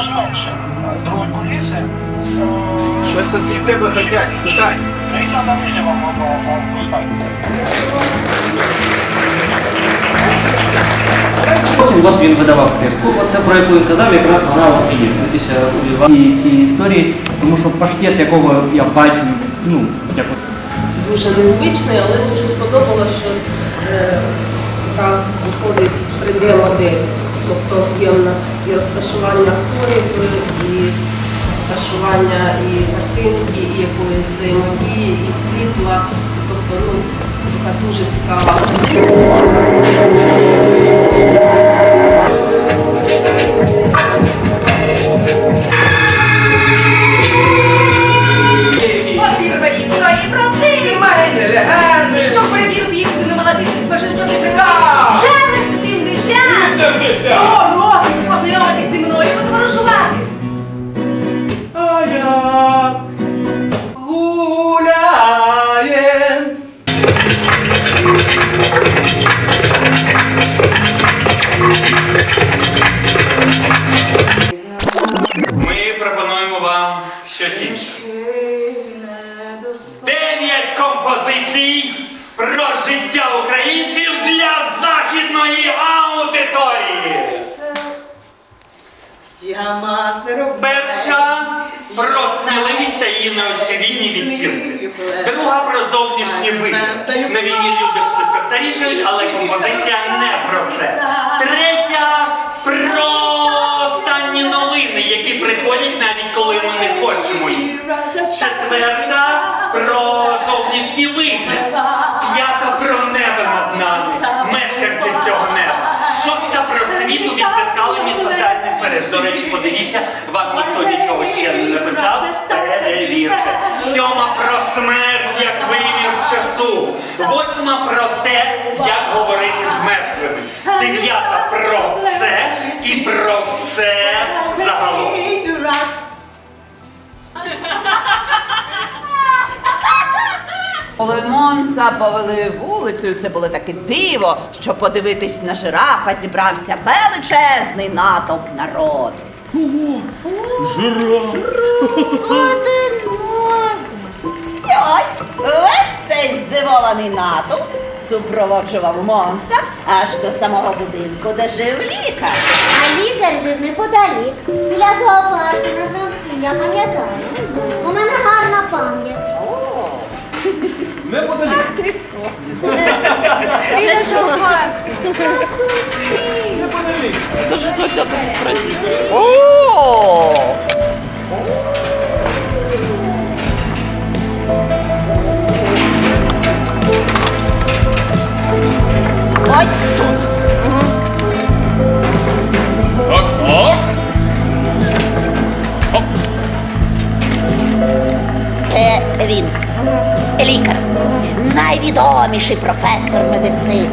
персонаж менше. Дрон куліси. Щось від тебе хотять, спитай. Прийдемо на нижнє вам Потім от він видавав книжку, оце про яку він казав, якраз вона от і є. Цієї історії, тому що паштет, якого я бачу, ну, як Дуже незвичний, але дуже сподобалося, що е, там виходить 3D-модель тобто об'ємна і розташування хворів, і розташування і картинки, і якоїсь взаємодії, і світла. Тобто, ну, така дуже цікава. Щось інше. Дев'ять композицій про життя українців для західної аудиторії. Перша про сміливість та її неочевидні відтінки. Друга про зовнішній вигляд. На війні люди швидко старішають, але композиція не про це. Третя про останні новини, які приходять ми хочемо їх. Четверта про зовнішній вигляд. П'ята про небо над нами, мешканців цього неба. Шоста про світ у відзеркаленні соціальних мереж. До речі, подивіться, вам ніхто нічого ще не написав. Перевірте. Сьома про смерть як вимір часу. Восьма про те, як говорити з мертвими. Дев'ята про це і про все загалом. Монса повели вулицею, це було таке диво, що подивитись на жирафа зібрався величезний натовп народу. І ось весь цей здивований натовп супроводжував Монса аж до самого будинку, де жив лікар. А лікар жив неподалік. Біля зоопарку на Завській, я пам'ятаю. У мене гарна пам'ять. Не подалік. О! Ось тут. Це він. Лікар найвідоміший професор медицини.